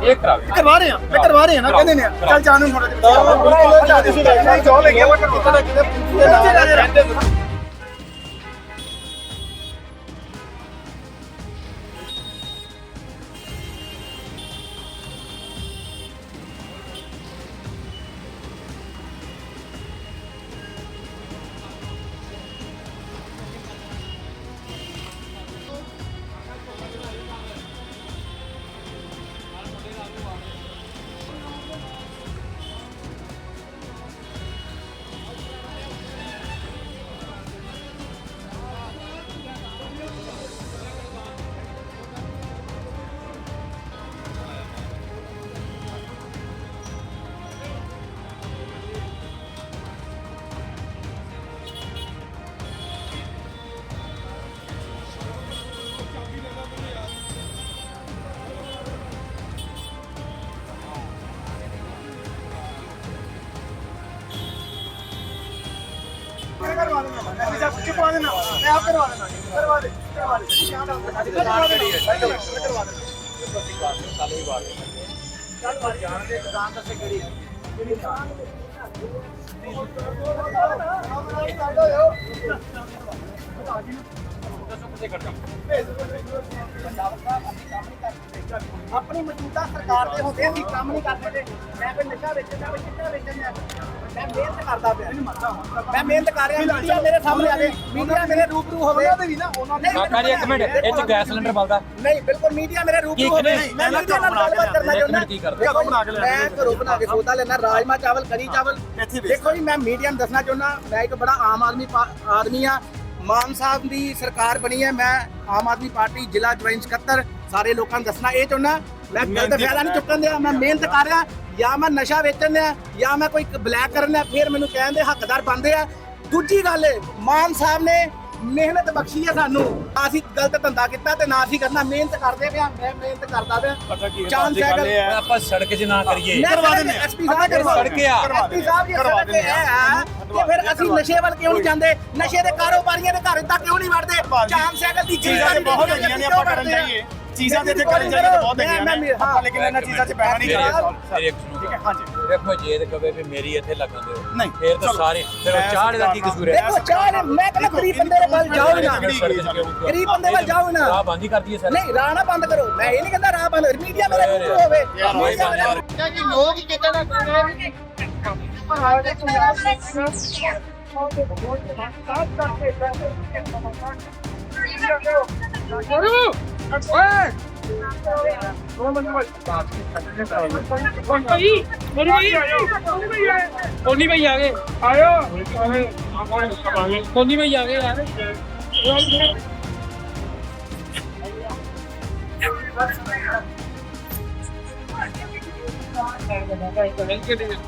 ਇਹ ਕਰਾਵੇ ਰਹੇ ਆ ਮੈਂ ਕਰਵਾ ਰਹੇ ਆ ਨਾ ਕਹਿੰਦੇ ਨੇ ਚੱਲ ਜਾਣ ਨੂੰ ਥੋੜਾ ਜਿਹਾ ਨਹੀਂ ਜੋਬ ਹੈਗੀ ਆ ਬਟ ਕਿਤੇ ਨਾ ਕਿਤੇ ਕਰਵਾ ਦੇਣਾ ਮੈਂ ਸਭ ਦੇਣਾ। ਮੈਂ ਆਪ ਕਰਵਾ ਦੇਣਾ। ਕਰਵਾ ਦੇ ਕਰਵਾ ਦੇ। ਕਰਵਾ ਦੇ। ਕਰਵਾ ਦੇ। ਚੱਲ ਬਾਹਰ ਜਾਣ ਦੇ। ਦੁਕਾਨ ਦੱਸੇ ਕਿਹੜੀ ਕਿਹੜੀ ਦੁਕਾਨ ਆਪਣੀ ਮੌਜੂਦਾ ਸਰਕਾਰ ਦੇ ਹੁੰਦੇ ਅਸੀਂ ਕੰਮ ਨਹੀਂ ਕਰ ਸਕਦੇ ਮੈਂ ਕੋਈ ਨਸ਼ਾ ਵੇਚਦਾ, ਮੈਂ ਚਿੱਟਾ ਵੇਚਦਾ ਮੈਂ ਮਿਹਨਤ ਕਰਦਾ ਪਿਆ। ਮੈਂ ਮਿਹਨਤ ਕਰ ਰਿਹਾ ਮੀਡੀਆ ਮੇਰੇ ਸਾਹਮਣੇ ਆਵੇ ਮੀਡੀਆ ਮੇਰੇ ਰੂਬਰੂ ਹੋਵੇ ਉਹਨਾਂ ਦੇ ਵੀ ਨਾ ਉਹਨਾਂ ਦੇ ਕਾਕਾ ਜੀ ਇੱਕ ਮਿੰਟ ਇਹ ਚ ਗੈਸ ਸਿਲੰਡਰ ਬਲਦਾ। ਨਹੀਂ ਬਿਲਕੁਲ ਮੀਡੀਆ ਮੇਰੇ ਰੂਬਰੂ ਕੀ ਹੋਵੇ ਕਰੇ? ਮੈਂ ਮੀਡੀਆ ਨਾਲ ਗੱਲਬਾਤ ਕਰਨਾ ਇੱਕ ਚਾਹੁੰਦਾ। ਮਿੰਟ ਕੀ ਕਰਦੇ? ਦੇਖੋ ਮੈਂ ਘਰੋਂ ਬਣਾ ਕੇ ਸੌਦਾ ਲੈਣਾ ਰਾਜਮਾ ਚਾਵਲ ਦੇਖੋ ਜੀ ਮੈਂ ਮੀਡੀਆ ਨੂੰ ਦੱਸਣਾ ਚਾਹੁੰਦਾ ਮੈਂ ਇੱਕ ਬੜਾ ਆਮ ਆਦਮੀ ਆਦਮੀ ਆ ਮਾਨ ਸਾਹਿਬ ਦੀ ਸਰਕਾਰ ਬਣੀ ਹੈ। ਮੈਂ ਆਮ ਆਦਮੀ ਪਾਰਟੀ ਜ਼ਿਲ੍ਹਾ ਜੁਆਇੰਟ ਸਕੱਤਰ ਸਾਰੇ ਲੋਕਾਂ ਨੂੰ ਦੱਸਣਾ ਇਹ ਚਾਹੁੰਦਾ। ਮੈਂ ਗਲਤ ਫਾਇਦਾ ਨਹੀਂ ਚੁੱਕਣ ਦਿਆ ਮੈਂ ਮਿਹਨਤ ਕਰ ਰਿਹਾ। ਜਾਂ ਮੈਂ ਨਸ਼ਾ ਵੇਚਣ ਦਿਆ ਜਾਂ ਮੈਂ ਕੋਈ ਬਲੈਕ ਕਰਨ ਦਿਆ ਫਿਰ ਮੈਨੂੰ ਕਹਿੰਦੇ ਹੱਕਦਾਰ ਬਣਦੇ ਆ। ਦੂਜੀ ਗੱਲ ਮਾਨ ਸਾਹਿਬ ਨੇ ਮਿਹਨਤ ਬਖਸ਼ੀ ਹੈ ਸਾਨੂੰ। ਅਸੀਂ ਗਲਤ ਧੰਦਾ ਕੀਤਾ ਤੇ ਨਾ ਅਸੀਂ ਕਰਨਾ ਮਿਹਨਤ ਕਰਦੇ ਪਿਆ ਮੈਂ ਮਿਹਨਤ ਕਰਦਾ ਪਿਆ। ਚਾਂਸ ਸਾਈਕਲ ਆਪਾਂ ਸੜਕ 'ਚ ਨਾ ਕਰੀਏ। ਕਰਵਾ ਦਿੰਦੇ ਐਸਪੀ ਸਾਹਿਬ ਕਰਵਾ ਸੜਕੇ ਆ। ਐਸਪੀ ਸਾਹਿਬ ਜੀ ਸੜਕ ਤੇ ਹੈ ਤੇ ਫਿਰ ਅਸੀਂ ਨਸ਼ੇ ਵੱਲ ਕਿਉਂ ਨਹੀਂ ਜਾਂਦੇ? ਨਸ਼ੇ ਦੇ ਕਾਰੋਬਾਰੀਆਂ ਦੇ ਘਰ ਤੱਕ ਕਿਉਂ ਨਹੀਂ ਵੜਦੇ? ਚਾਂਦ ਸਾਈਕਲ ਦੀ ਚੀਜ਼ਾਂ ਬਹੁਤ ਹੈਗੀਆਂ ਨੇ ਆਪਾਂ ਕਰਨ ਜਾਈਏ। ਚੀਜ਼ਾਂ ਤੇ ਇੱਥੇ ਕਰਨ ਜਾਈਏ ਤਾਂ ਬਹੁਤ ਹੈਗੀਆਂ ਨੇ। ਆਪਾਂ ਲੇਕਿਨ ਇਹਨਾਂ ਚੀਜ਼ਾਂ 'ਚ ਬਹਿਣਾ ਨਹੀਂ ਕਰਦਾ ਸੁਣੋ ਠੀਕ ਹੈ ਹਾਂਜੀ। ਦੇਖੋ ਜੇ ਤੇ ਕਵੇ ਵੀ ਮੇਰੀ ਇੱਥੇ ਲੱਗਣ ਦਿਓ। ਨਹੀਂ, ਫੇਰ ਤਾਂ। ਸਾਰੇ ਫਿਰ ਉਹ ਚਾਹ ਦਾ ਕੀ ਕਸੂਰ ਹੈ? ਦੇਖੋ ਚਾਹ ਮੈਂ ਕਹਿੰਦਾ ਗਰੀਬ ਬੰਦੇ ਦੇ ਵੱਲ ਜਾਓ ਨਾ? ਗਰੀਬ ਬੰਦੇ ਵੱਲ ਜਾਓ ਨਾ। ਰਾਹ ਬੰਦ ਹੀ ਕਰ ਦਈਏ ਸਰ ਨਹੀਂ ਰਾਹ ਨਾ ਬੰਦ ਕਰੋ। ਮੈਂ ਇਹ ਨਹੀਂ ਕਹਿੰਦਾ ਰਾਹ ਬੰਦ ਮੀਡੀਆ ਮੇਰੇ ਰੂਬਰੂ ਹੋਵੇ। ਮੀਡੀਆ ਮੇਰੇ ਕੋਨੀ ਭਾਈ ਆ ਗਏ ਆਇਓ ਕੋਨੀ ਭਾਈ ਆ ਗਏ ਯਾਰ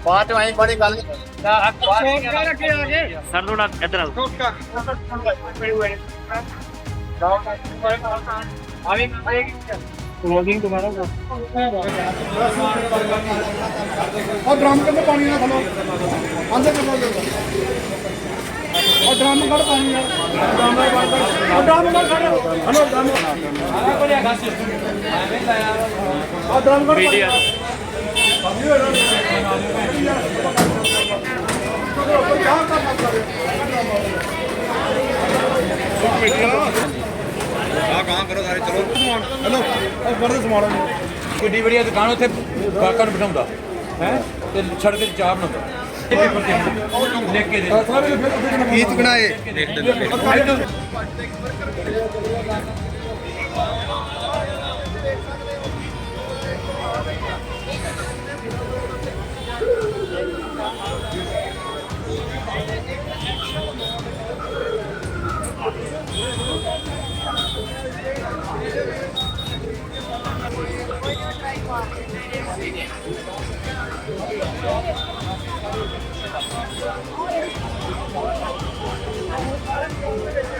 ਬਾਤ ਆਈ ਬੜੀ ਗੱਲ ਸਰ ਥੋੜਾ ਇੱਧਰ ਆਓ ਲੋਗਿੰਗ ਤੁਹਾਡਾ ਉਹ ਡਰਮ ਕਿੱਥੇ ਪਾਣੀ ਨਾਲ ਥਲੋ ਅੰਦਰ ਕਿੱਥੇ ਜਾਊਗਾ ਉਹ ਡਰਮ ਕੱਢ ਪਾਣੀ ਨਾਲ। ਉਹ ਡਰਮ ਕੱਢ ਖੜੋ ਹਲੋ, ਡਰਮ। ਉਹ ਡਰਮ ਕੱਢ ਮੀਡੀਆ ਹਲੋ ਉਹ ਵਰਦ ਸਮਾਨ ਕਿੱਡੀ ਵਧੀਆ ਦੁਕਾਨ ਉੱਥੇ ਗਾਹਕਾਂ ਨੂੰ ਬਿਠਾਉਂਦਾ। ਹੈ? ਤੇ ਸੜਕ 'ਤੇ ਚਾਹ ਬਣਾਉਂਦਾ। ਇਹ ਪੇਪਰ ਤੇ ਲਿਖ Thank you.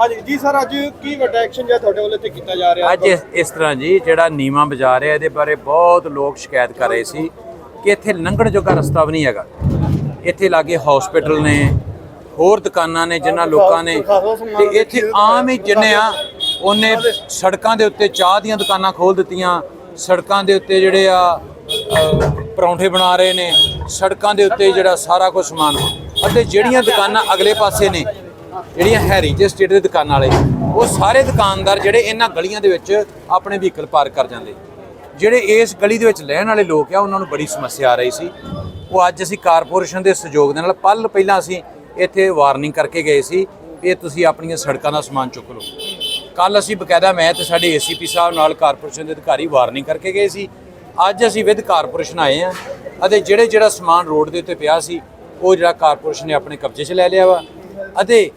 ਹਾਂਜੀ ਜੀ ਸਰ ਅੱਜ ਕੀ ਵੱਡਾ ਐਕਸ਼ਨ ਜਿਹੜਾ ਤੁਹਾਡੇ ਵੱਲੋਂ ਇੱਥੇ ਕੀਤਾ ਜਾ ਰਿਹਾ? ਅੱਜ ਇਸ- ਇਸ ਤਰ੍ਹਾਂ ਜੀ ਜਿਹੜਾ ਨੀਮਾ ਬਾਜ਼ਾਰ ਹੈ ਇਹਦੇ ਬਾਰੇ ਬਹੁਤ ਲੋਕ ਸ਼ਿਕਾਇਤ ਕਰ ਰਹੇ ਸੀ ਕਿ ਇੱਥੇ ਲੰਘਣ ਜੋਗਾ ਰਸਤਾ ਵੀ ਨਹੀਂ ਹੈਗਾ। ਇੱਥੇ ਲਾਗੇ ਹਸਪੀਟਲ ਨੇ ਹੋਰ ਦੁਕਾਨਾਂ ਨੇ ਜਿਨ੍ਹਾਂ ਲੋਕਾਂ ਨੇ ਤੇ ਇੱਥੇ ਆਮ ਹੀ ਜਿੰਨੇ ਆ ਉਹਨੇ ਸੜਕਾਂ ਦੇ ਉੱਤੇ ਚਾਹ ਦੀਆਂ ਦੁਕਾਨਾਂ ਖੋਲ ਦਿੱਤੀਆਂ ਸੜਕਾਂ ਦੇ ਉੱਤੇ ਜਿਹੜੇ ਆ ਅ, ਪਰੌਂਠੇ ਬਣਾ ਰਹੇ ਨੇ ਸੜਕਾਂ ਦੇ ਉੱਤੇ ਜਿਹੜਾ ਸਾਰਾ ਕੁਝ ਸਮਾਨ। ਅਤੇ ਜਿਹੜੀਆਂ ਦੁਕਾਨਾਂ ਅਗਲੇ ਪਾਸੇ ਨੇ ਜਿਹੜੀਆਂ ਹੈਰੀਟੇਜ ਸਟੇਟ ਦੇ ਦੁਕਾਨਾਂ ਵਾਲੇ, ਉਹ ਸਾਰੇ ਦੁਕਾਨਦਾਰ ਜਿਹੜੇ ਇਹਨਾਂ ਗਲੀਆਂ ਦੇ ਵਿੱਚ ਆਪਣੇ ਵਹੀਕਲ ਪਾਰਕ ਕਰ ਜਾਂਦੇ। ਜਿਹੜੇ ਇਸ ਗਲੀ ਦੇ ਵਿੱਚ ਰਹਿਣ ਵਾਲੇ ਲੋਕ ਆ, ਉਹਨਾਂ ਨੂੰ ਬੜੀ ਸਮੱਸਿਆ ਆ ਰਹੀ ਸੀ। ਉਹ ਅੱਜ ਅਸੀਂ ਕਾਰਪੋਰੇਸ਼ਨ ਦੇ ਸਹਿਯੋਗ ਦੇ ਨਾਲ ਪਲ ਪਹਿਲਾਂ ਅਸੀਂ ਇੱਥੇ ਵਾਰਨਿੰਗ ਕਰਕੇ ਗਏ ਸੀ ਇਹ ਤੁਸੀਂ ਆਪਣੀਆਂ ਸੜਕਾਂ ਦਾ ਸਮਾਨ ਚੁੱਕ ਲਓ। ਕੱਲ ਅਸੀਂ ਬਕਾਇਦਾ ਮੈਂ ਤੇ ਸਾਡੇ ਏਸੀਪੀ ਸਾਹਿਬ ਨਾਲ ਕਾਰਪੋਰੇਸ਼ਨ ਦੇ ਅਧਿਕਾਰੀ ਵਾਰਨਿੰਗ ਕਰਕੇ ਗਏ ਸੀ। ਅੱਜ ਅਸੀਂ ਵਿਦ ਕਾਰਪੋਰੇਸ਼ਨ ਆਏ ਆ ਅਤੇ ਜਿਹੜੇ ਜਿਹੜਾ ਸਮਾਨ ਰੋਡ ਦੇ ਉੱਤੇ ਪਿਆ ਸੀ, ਉਹ ਜਿਹੜਾ ਕਾਰਪੋਰੇਸ਼ਨ ਨੇ ਆਪਣੇ ਕਬਜ਼ੇ 'ਚ ਲੈ ਲਿਆ ਵਾ ਅਤੇ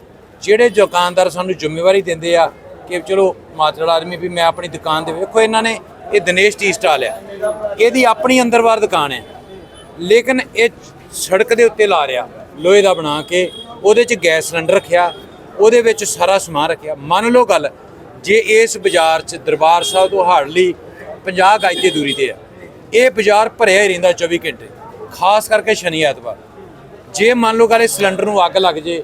ਜਿਹੜੇ ਦੁਕਾਨਦਾਰ ਸਾਨੂੰ ਜ਼ਿੰਮੇਵਾਰੀ ਦਿੰਦੇ ਆ ਕਿ ਚਲੋ ਮਾਤੜ ਆਦਮੀ ਵੀ ਮੈਂ ਆਪਣੀ ਦੁਕਾਨ ਦੇ ਵੇਖੋ, ਇਹਨਾਂ ਨੇ ਇਹ ਦਿਨੇਸ਼ ਟੀ ਸਟਾਲ ਆ। ਇਹਦੀ ਆਪਣੀ ਅੰਦਰਵਾਰ ਦੁਕਾਨ ਹੈ ਲੇਕਿਨ ਇਹ ਸੜਕ ਦੇ ਉੱਤੇ ਲਾ ਰਿਆ ਲੋਹੇ ਦਾ ਬਣਾ ਕੇ, ਉਹਦੇ 'ਚ ਗੈਸ ਸਿਲੰਡਰ ਰੱਖਿਆ, ਉਹਦੇ ਵਿੱਚ ਸਾਰਾ ਸਮਾਨ ਰੱਖਿਆ। ਮੰਨ ਲਓ ਗੱਲ, ਜੇ ਇਸ ਬਾਜ਼ਾਰ 'ਚ ਦਰਬਾਰ ਸਾਹਿਬ ਤੋਂ ਹਾਰਡਲੀ 50 ਗਜ ਦੀ ਦੂਰੀ ਤੇ ਆ, ਇਹ ਬਾਜ਼ਾਰ ਭਰਿਆ ਹੀ ਰਹਿੰਦਾ 24 ਘੰਟੇ, ਖਾਸ ਕਰਕੇ ਸ਼ਨੀ ਐਤਵਾਰ। ਜੇ ਮੰਨ ਲਓ ਗੱਲ, ਇਹ ਸਿਲੰਡਰ ਨੂੰ ਅੱਗ ਲੱਗ ਜੇ